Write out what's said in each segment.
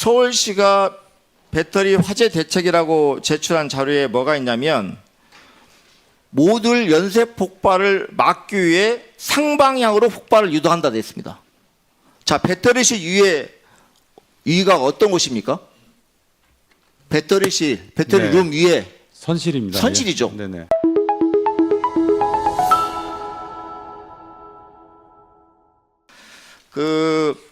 서울시가 배터리 화재 대책이라고 제출한 자료에 뭐가 있냐면 모듈 연쇄 폭발을 막기 위해 상방향으로 폭발을 유도한다 됐습니다. 자, 배터리실 위에 위가 어떤 곳입니까? 배터리실, 배터리 네. 룸 위에 선실입니다. 선실이죠. 예. 네네. 그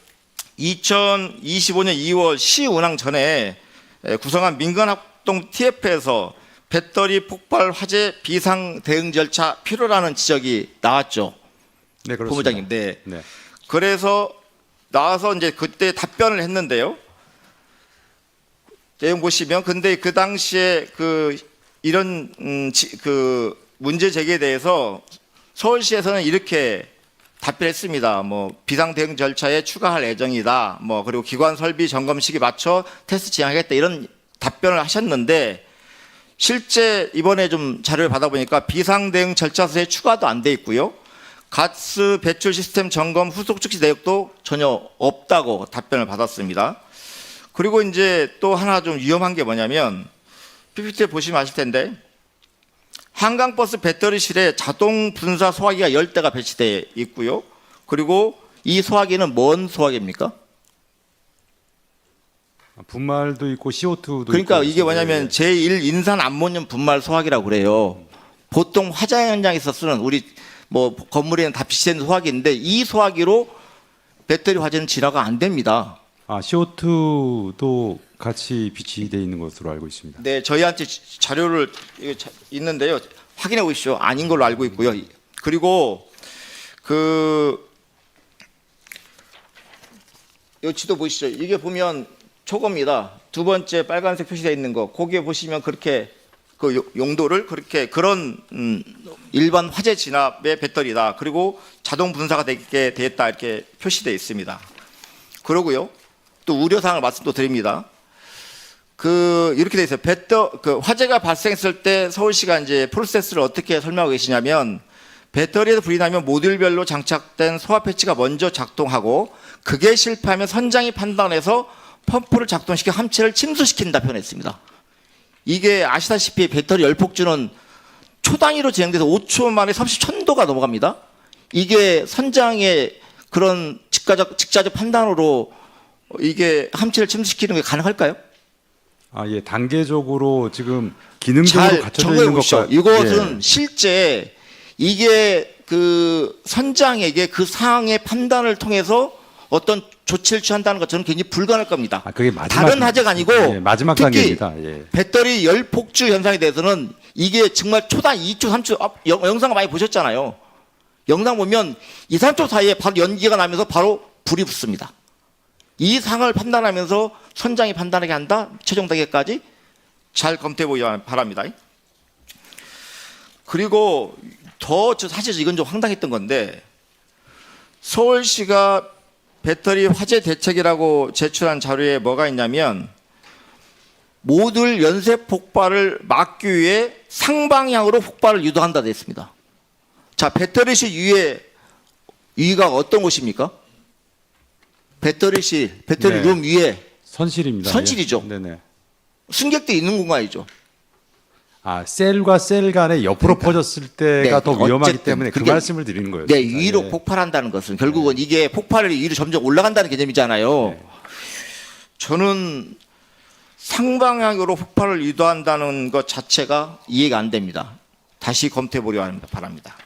2025년 2월 시 운항 전에 에, 구성한 민간합동 TF에서 배터리 폭발 화재 비상 대응 절차 필요라는 지적이 나왔죠. 네, 그렇습니다. 본부장님. 네. 네. 그래서 나와서 이제 그때 답변을 했는데요. 내용 보시면 근데 그 당시에 그 이런 음, 지- 그 문제 제기에 대해서 서울시에서는 이렇게 답변했습니다. 뭐 비상 대응 절차에 추가할 예정이다. 뭐 그리고 기관 설비 점검 시기 맞춰 테스트 진행하겠다 이런 답변을 하셨는데 실제 이번에 좀 자료를 받아보니까 비상 대응 절차서에 추가도 안 돼 있고요. 가스 배출 시스템 점검 후속 즉시 내역도 전혀 없다고 답변을 받았습니다. 그리고 이제 또 하나 좀 위험한 게 뭐냐면 PPT 보시면 아실 텐데 한강버스 배터리실에 자동 분사 소화기가 10대가 배치되어 있고요. 그리고 이 소화기는 뭔 소화기입니까? 아, 분말도 있고 CO2도 그러니까 있고 이게 뭐냐면 제1 인산 암모늄 분말 소화기라고 그래요. 보통 화재 현장에서 쓰는 우리 뭐 건물에는 다 비치된 소화기인데 이 소화기로 배터리 화재는 진화가 안 됩니다. 아, CO2도 같이 비치돼 있는 것으로 알고 있습니다. 네, 저희한테 지- 자료를 있는데요. 확인해 보십시오. 아닌 걸로 알고 있고요. 그리고 그이 지도 보시죠. 이게 보면 초고입니다. 두 번째 빨간색 표시되어 있는 거. 거기에 보시면 그렇게 그 요- 용도를 그렇게 그런 음, 일반 화재 진압의 배터리다. 그리고 자동 분사가 되게 되었다 이렇게 표시되어 있습니다. 그러고요. 또 우려 사항을 말씀 또 드립니다. 그 이렇게 돼 있어요. 배터 그 화재가 발생했을 때 서울시가 이제 프로세스를 어떻게 설명하고 계시냐면 배터리에서 불이 나면 모듈별로 장착된 소화 패치가 먼저 작동하고 그게 실패하면 선장이 판단해서 펌프를 작동시켜 함체를 침수시킨다 표현했습니다. 이게 아시다시피 배터리 열폭주는 초 단위로 진행돼서 5초 만에 30천도가 넘어갑니다. 이게 선장의 그런 직가적 직자적 판단으로 이게 함체를 침수시키는 게 가능할까요? 아, 예. 단계적으로 지금 기능적으로 잘 갖춰져 정리해 있는. 것과 이것은 예. 실제 이게 그 선장에게 그 사항의 판단을 통해서 어떤 조치를 취한다는 것 저는 굉장히 불가능할 겁니다. 아, 그게 마지막 다른 화재가 아니고 예, 마지막 특히 단계입니다. 예. 배터리 열 폭주 현상에 대해서는 이게 정말 초단 2초, 3초 앞, 영, 영상 많이 보셨잖아요. 영상 보면 2, 3초 사이에 바로 연기가 나면서 바로 불이 붙습니다. 이 상을 판단하면서 선장이 판단하게 한다. 최종 단계까지 잘 검토해 보기 바랍니다. 그리고 더저 사실 이건 좀 황당했던 건데 서울시가 배터리 화재 대책이라고 제출한 자료에 뭐가 있냐면 모듈 연쇄 폭발을 막기 위해 상방향으로 폭발을 유도한다 됐습니다. 자, 배터리실 위에 위가 어떤 곳입니까? 배터리실, 배터리 네. 룸 위에 선실입니다. 선실이죠. 예. 네네. 승객들이 있는 공간이죠. 아, 셀과 셀 간에 옆으로 그러니까. 퍼졌을 때가 네, 더 위험하기 어쨌든 때문에 그 그게- 말씀을 드리는 거예요. 네, 진짜. 위로 예. 폭발한다는 것은 결국은 이게 폭발이 위로 점점 올라간다는 개념이잖아요. 네. 저는 상방향으로 폭발을 유도한다는 것 자체가 이해가 안 됩니다. 다시 검토해 보려 합니다. 바랍니다.